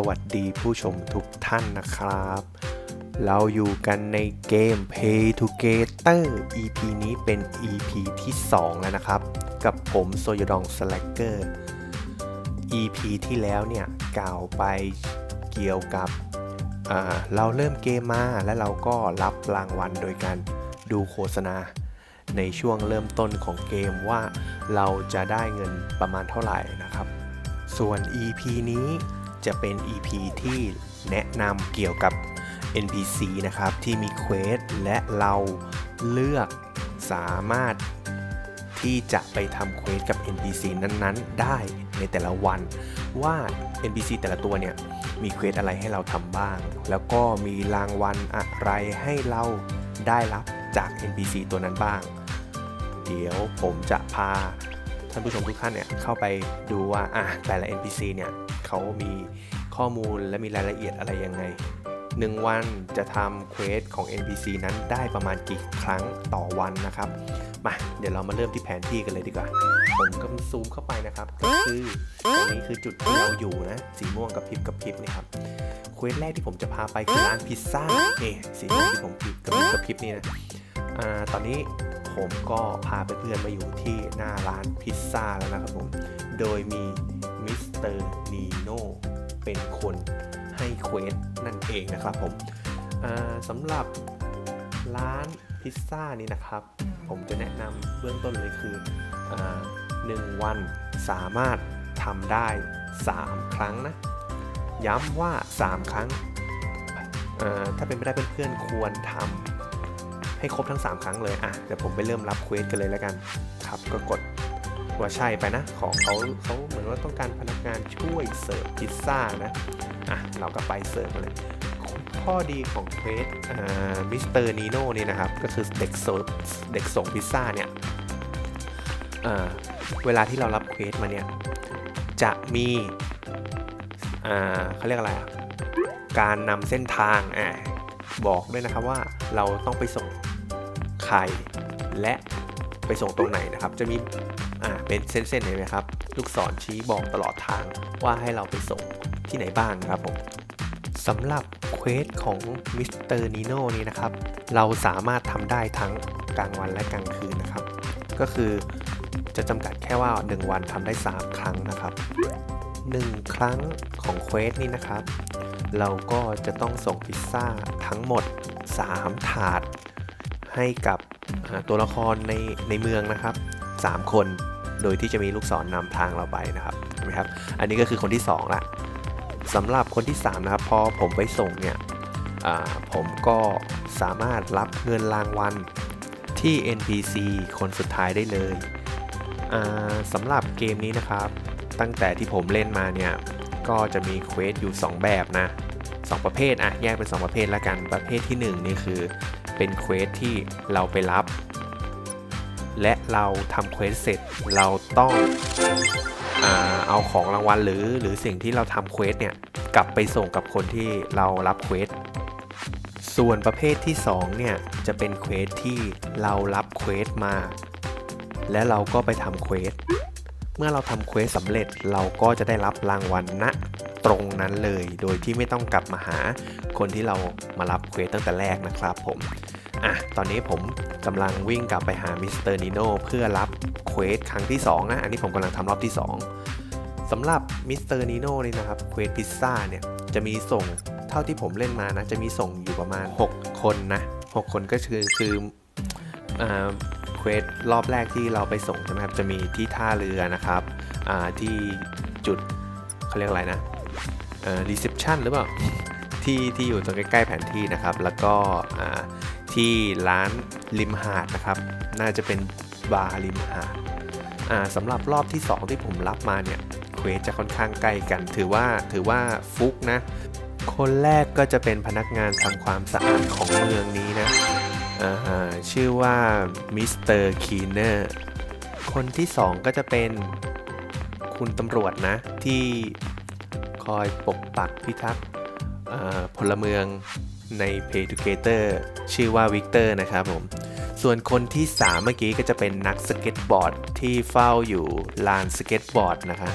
สวัสดีผู้ชมทุกท่านนะครับ เราอยู่กันในเกม Pay Together EP นี้เป็น EP ที่ 2 แล้วนะครับ กับผมโซยดองสแลกเกอร์ EP ที่แล้วเนี่ยกล่าวไปเกี่ยวกับเราเริ่มเกมมาแล้วเราก็รับรางวัลโดยการดูโฆษณา ในช่วงเริ่มต้นของเกมว่าเราจะได้เงินประมาณเท่าไหร่นะครับ ส่วน EP นี้ จะเป็น EP ที่แนะนำเกี่ยวกับ NPC นะครับ ที่มีเควสและเราเลือกสามารถที่จะไปทำเควสกับ NPC นั้นๆ ได้ในแต่ละวัน ว่า NPC แต่ละตัวเนี่ย มีเควสอะไรให้เราทำบ้าง แล้วก็มีรางวัลอะไรให้เราได้รับจาก NPC ตัวนั้นบ้าง เดี๋ยวผมจะพาท่านผู้ชมทุกท่านเนี่ยเข้าไปดูว่าอะแต่ละ NPC เนี่ย เขามีข้อมูลและมีรายละเอียดอะไรยังไง 1 วันจะทำเควสของ NPC นั้นได้ประมาณกี่ครั้งต่อวันนะครับ มาเดี๋ยวเรามาเริ่มที่แผนที่กันเลยดีกว่า ผมก็ซูมเข้าไปนะครับก็คือตรงนี้คือจุดที่เราอยู่นะ สีม่วงกับพริบกับพริบนี่ครับเควสแรกที่ผมจะพาไปคือร้านพิซซ่านี่สีม่วงที่ผมพริบกับพริบกับพริบนี่นะอ่าตอนนี้ผมก็พาเพื่อนๆมาอยู่ที่หน้าร้านพิซซ่าแล้วนะครับผม โดยมีมิสเตอร์นี เป็นคนให้เควสนั่นเองนะครับผมสำหรับร้านพิซซ่านี่นะครับ ผมจะแนะนำเบื้องต้นเลยคืออาหนึ่งวันสามารถทำได้ 3 ครั้งนะ ย้ำว่า 3 ครั้ง ถ้าเป็นไปได้เพื่อนๆควรทำให้ครบทั้ง 3 ครั้งเลยอะเดี๋ยวผมไปเริ่มรับเควสกันเลยแล้วกัน ครับก็กด ว่าใช่ไปนะ ของเขาเขาเหมือนว่าต้องการพนักงานช่วยเสิร์ฟพิซซ่านะ อะ เราก็ไปเสิร์ฟเลย ข้อดีของเควสมิสเตอร์นีโน่นี่นะครับ ก็คือเด็กโซเด็กส่งพิซซ่าเนี่ยเวลาที่เรารับเควสมาเนี่ย จะมีเขาเรียกอะไรอะ การนำเส้นทางอบอกด้วยนะครับว่าเราต้องไปส่งใครและไปส่งตรงไหนนะครับ จะมี เป็นเส้นๆเห็นไหมครับ ลูกศรชี้บอกตลอดทางว่าให้เราไปส่งที่ไหนบ้างครับผมสำหรับเควสของมิสเตอร์นีโน่นี่นะครับ เราสามารถทำได้ทั้งกลางวันและกลางคืนนะครับ ก็คือจะจำกัดแค่ว่า 1 วันทำได้ 3 ครั้งนะครับ 1 ครั้งของเควสนี่นะครับ เราก็จะต้องส่งพิซซ่าทั้งหมด 3 ถาด ให้กับตัวละครในในเมืองนะครับ 3 คน โดยที่จะมีลูกศรนนำทางเราไปนะครับเห็นไหมครับ อันนี้ก็คือคนที่2ละสำหรับคนที่ 3 นะครับ พอผมไปส่งเนี่ยผมก็สามารถรับเงินรางวัลที่ NPC คนสุดท้ายได้เลยสำหรับเกมนี้นะครับ ตั้งแต่ที่ผมเล่นมาเนี่ย ก็จะมีเควสอยู่ 2 แบบนะ 2 ประเภทอะแยกเป็น 2 ประเภทแล้วกันประเภทที่ 1 นี่คือเป็นเควสที่เราไปรับ และเราทำเควสเสร็จเราต้องอเอาของรางวัลหรือหรือสิ่งที่เราทำเควสเนี่ยกลับไปส่งกับคนที่เรารับเควสส่วนประเภทที่ 2 เนี่ย จะเป็นเควสที่เรารับเควสมา และเราก็ไปทำเควสเมื่อเราทำเควสสำเร็จเราก็จะได้รับรางวัลณตรงนั้นเลย โดยที่ไม่ต้องกลับมาหาคนที่เรามารับเควสตั้งแต่แรกนะครับผม อะ ตอนนี้ผมกำลังวิ่งกลับไปหามิสเตอร์นิโน่เพื่อรับเควสครั้งที่2นะ อันนี้ผมกำลังทำรอบที่ 2สำหรับมิสเตอร์นีโน่นี่นะครับ เควสพิซซ่าเนี่ย จะมีส่งเท่าที่ผมเล่นมานะ จะมีส่งอยู่ประมาณ 6 คนนะ 6 คนก็คือคือเควสรอบแรกที่เราไปส่งใช่ไหมครับ จะมีที่ท่าเรือนะครับอ่าที่จุดเขาเรียกอะไรนะเอ่อรีเซพชันหรือเปล่า ที่ที่อยู่ตรงใกล้ๆแผนที่นะครับ แล้วก็อ่า ที่ร้านริมหาดนะครับ น่าจะเป็นบาร์ริมหาดอ่าสำหรับรอบที่ 2 ที่ผมรับมาเนี่ยเควสจะค่อนข้างใกล้กัน ถือว่าถือว่าฟุกนะ คนแรกก็จะเป็นพนักงานทำความสะอาดของเมืองนี้นะอ่าชื่อว่ามิสเตอร์คีเนอร์คนที่ 2 ก็จะเป็นคุณตำรวจนะ ที่คอยปกปักพิทักษ์ พลเมืองใน Pay Together ชื่อว่าวิกเตอร์นะครับผม ส่วนคนที่ 3 เมื่อกี้ก็จะเป็นนักสเก็ตบอร์ดที่เฝ้าอยู่ลานสเก็ตบอร์ดนะคะ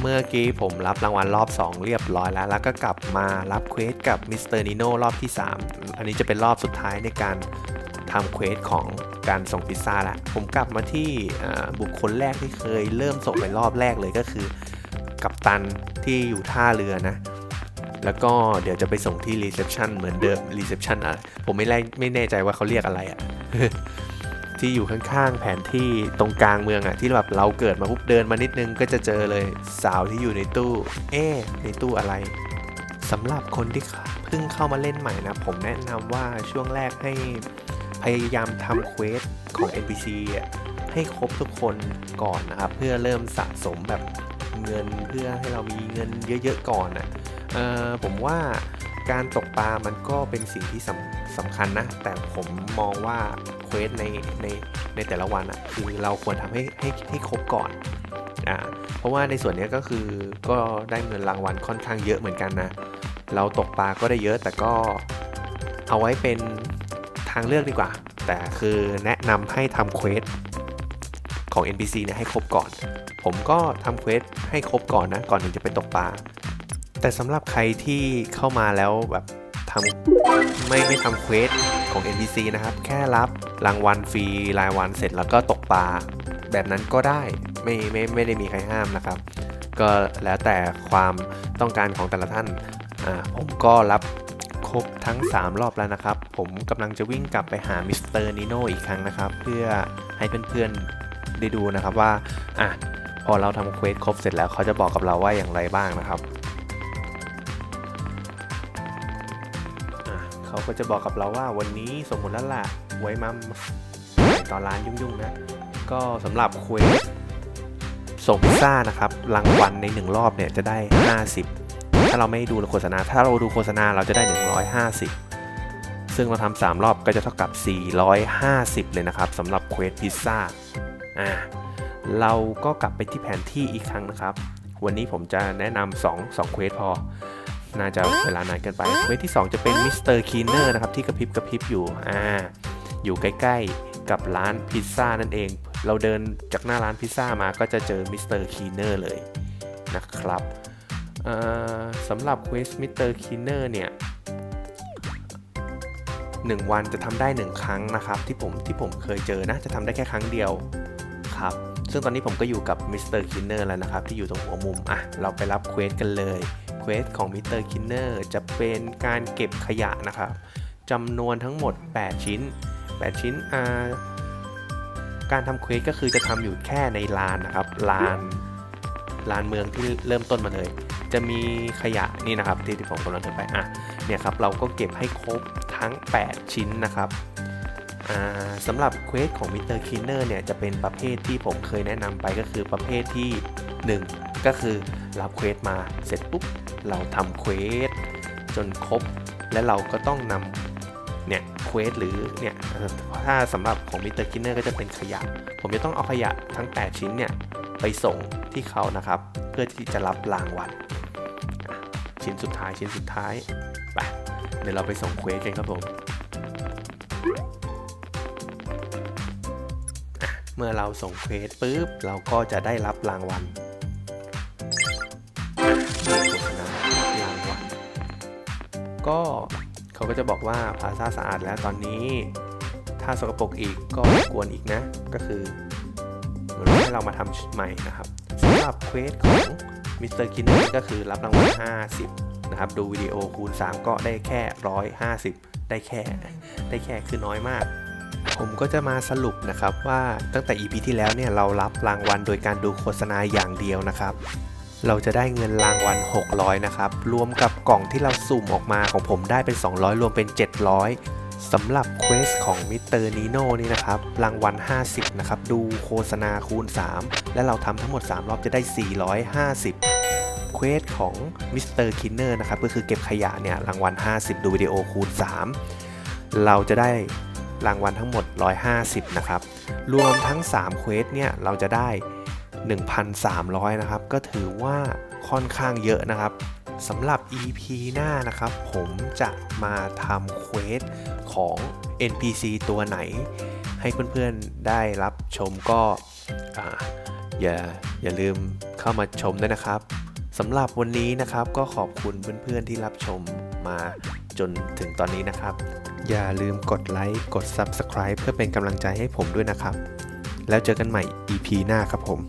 เมื่อกี้ผมรับรางวัลรอบ 2 เรียบร้อยแล้ว แล้วก็กลับมารับเควสกับมิสเตอร์นิโน่รอบที่ 3 อันนี้จะเป็นรอบสุดท้ายในการทำเควสของการส่งพิซซ่าละผมกลับมาที่บุคคลแรกที่เคยเริ่มส่งไปรอบแรกเลยก็คือ กัปตันที่อยู่ท่าเรือนะ แล้วก็เดี๋ยวจะไปส่งที่รีเซพชันเหมือนเดิมรีเซพชันอะผมไม่แน่ไม่แน่ใจว่าเขาเรียกอะไรอะที่อยู่ข้างๆแผนที่ตรงกลางเมืองอะที่แบบเราเกิดมาปุ๊บเดินมานิดนึงก็จะเจอเลยสาวที่อยู่ในตู้ เอ๊ในตู้อะไรสำหรับคนที่เพิ่งเข้ามาเล่นใหม่นะ ผมแนะนำว่าช่วงแรกให้พยายามทำเควสของ NPC อะให้ครบทุกคนก่อนนะครับ เพื่อเริ่มสะสมแบบเงินเพื่อให้เรามีเงินเยอะๆก่อนอะเอ่อ ผมว่าการตกปลามันก็เป็นสิ่งที่สำสำคัญนะ แต่ผมมองว่าเควสในในในแต่ละวันอะคือเราควรทำให้ให้ให้ครบก่อนอ่าเพราะว่าในส่วนนี้ก็คือก็ได้เงินรางวัลค่อนข้างเยอะเหมือนกันนะ เราตกปลาก็ได้เยอะแต่ก็เอาไว้เป็นทางเลือกดีกว่า แต่คือแนะนำให้ทำเควสของ NPC เนี่ยให้ครบก่อน ผมก็ทำเควสให้ครบก่อนนะ ก่อนถึงจะไปตกปลา แต่สำหรับใครที่เข้ามาแล้วแบบทำไม่ไม่ทำเควสของ NPC นะครับ แค่รับรางวัลฟรีรายวันเสร็จแล้วก็ตกปลาแบบนั้นก็ได้ไม่ไม่ไม่ได้มีใครห้ามนะครับ ก็แล้วแต่ความต้องการของแต่ละท่านอ่าผมก็รับครบทั้ง 3 รอบแล้วนะครับ ผมกำลังจะวิ่งกลับไปหามิสเตอร์นิโนอีกครั้งนะครับ เพื่อให้เพื่อนๆได้ดูนะครับว่าอะพอเราทำเควสครบเสร็จแล้วเขาจะบอกกับเราว่าอย่างไรบ้างนะครับ เขาก็จะบอกกับเราว่าวันนี้สมมติแล้วล่ะ ไว้มาตอนร้านยุ่งๆนะ ก็สำหรับเควสส่งพิซซ่านะครับรางวัลใน 1 รอบเนี่ยจะได้ 50 ถ้าเราไม่ดูโฆษณา ถ้าเราดูโฆษณาเราจะได้ 150 ซึ่งเราทำ3รอบก็จะเท่ากับ 450 เลยนะครับสำหรับเควสพิซซ่าอ่าเราก็กลับไปที่แผนที่อีกครั้งนะครับ วันนี้ผมจะแนะนำ2 2เควสพอ น่าจะเวลานานเกินไปเควสที่ 2 จะเป็นมิสเตอร์คีเนอร์นะครับที่กระพริบกระพริบอยู่อ่าอยู่ใกล้ๆกับร้านพิซซ่านั่นเอง เราเดินจากหน้าร้านพิซซ่ามาก็จะเจอมิสเตอร์คีเนอร์เลยนะครับสำหรับเควสมิสเตอร์คีเนอร์เนี่ยหนึ่งวันจะทำได้ 1 ครั้งนะครับที่ผมที่ผมเคยเจอนะจะทำได้แค่ครั้งเดียวครับซึ่งตอนนี้ผมก็อยู่กับมิสเตอร์คินเนอร์แล้วนะครับ ที่อยู่ตรงหัวมุม อะ เราไปรับเควสกันเลย ควสของมิสเตอร์คินเนอร์จะเป็นการเก็บขยะนะครับจำนวนทั้งหมด 8 ชิ้น 8 ชิ้นอ่าการทำเควสก็คือจะทำอยู่แค่ในลานนะครับลานลานเมืองที่เริ่มต้นมาเลย จะมีขยะนี่นะครับที่ที่ผมกำลังจะไปอะเนี่ยครับเราก็เก็บให้ครบทั้ง 8 ชิ้นนะครับสำหรับเควสของมิสเตอร์คินเนอร์เนี่ยจะเป็นประเภทที่ผมเคยแนะนำไปก็คือประเภทที่ 1 ก็คือ รับเควสมาเสร็จปุ๊บเราทำเควสจนครบ และเราก็ต้องนำเนี่ยเควสหรือเนี่ยถ้าสำหรับของมิสเตอร์คินเนอร์ก็จะเป็นขยะ ผมจะต้องเอาขยะทั้ง 8 ชิ้นเนี่ยไปส่งที่เขานะครับ เพื่อที่จะรับรางวัลชิ้นสุดท้ายชิ้นสุดท้ายไปเดี๋ยวเราไปส่งเควสกันครับผมเมื่อเราส่งเควสปุ๊บเราก็จะได้รับรางวัล ก็เขาก็จะบอกว่าพาซาสะอาดแล้วตอนนี้ ถ้าสกปรกอีกก็รบกวนอีกนะ ก็คือเหมือนให้เรามาทำใหม่นะครับสำหรับเควสของมิสเตอร์คินเนก็คือรับรางวัล 50 นะครับ ดูวิดีโอคูณ 3 ก็ได้แค่ 150 ได้แค่ ได้แค่คือน้อยมาก ผมก็จะมาสรุปนะครับว่าตั้งแต่ EP ที่แล้วเนี่ยเรารับรางวัลโดยการดูโฆษณาอย่างเดียวนะครับ เราจะได้เงินรางวัล 600 นะครับ รวมกับกล่องที่เราสุ่มออกมาของผมได้เป็น 200 รวมเป็น 700สำหรับเควสของมิสเตอร์นีโน่นี่นะครับ รางวัล 50 นะครับ ดูโฆษณาคูณ 3 และเราทำทั้งหมด 3 รอบจะได้ 450 เควสของมิสเตอร์คินเนอร์นะครับ ก็คือเก็บขยะเนี่ย รางวัล 50 ดูวิดีโอคูณ 3 เราจะได้รางวัลทั้งหมด 150 นะครับ รวมทั้ง 3 เควสเนี่ย เราจะได้ 1,300 นะครับ ก็ถือว่าค่อนข้างเยอะนะครับสำหรับ EP หน้านะครับ ผมจะมาทำเควสของ NPC ตัวไหน ให้เพื่อนๆได้รับชมก็ออย่าอย่าลืมเข้ามาชมด้วยนะครับสำหรับวันนี้นะครับก็ขอบคุณเพื่อนๆที่รับชมมาจนถึงตอนนี้นะครับ อย่าลืมกดไลค์กด Subscribe เพื่อเป็นกำลังใจให้ผมด้วยนะครับ แล้วเจอกันใหม่ EP หน้าครับผม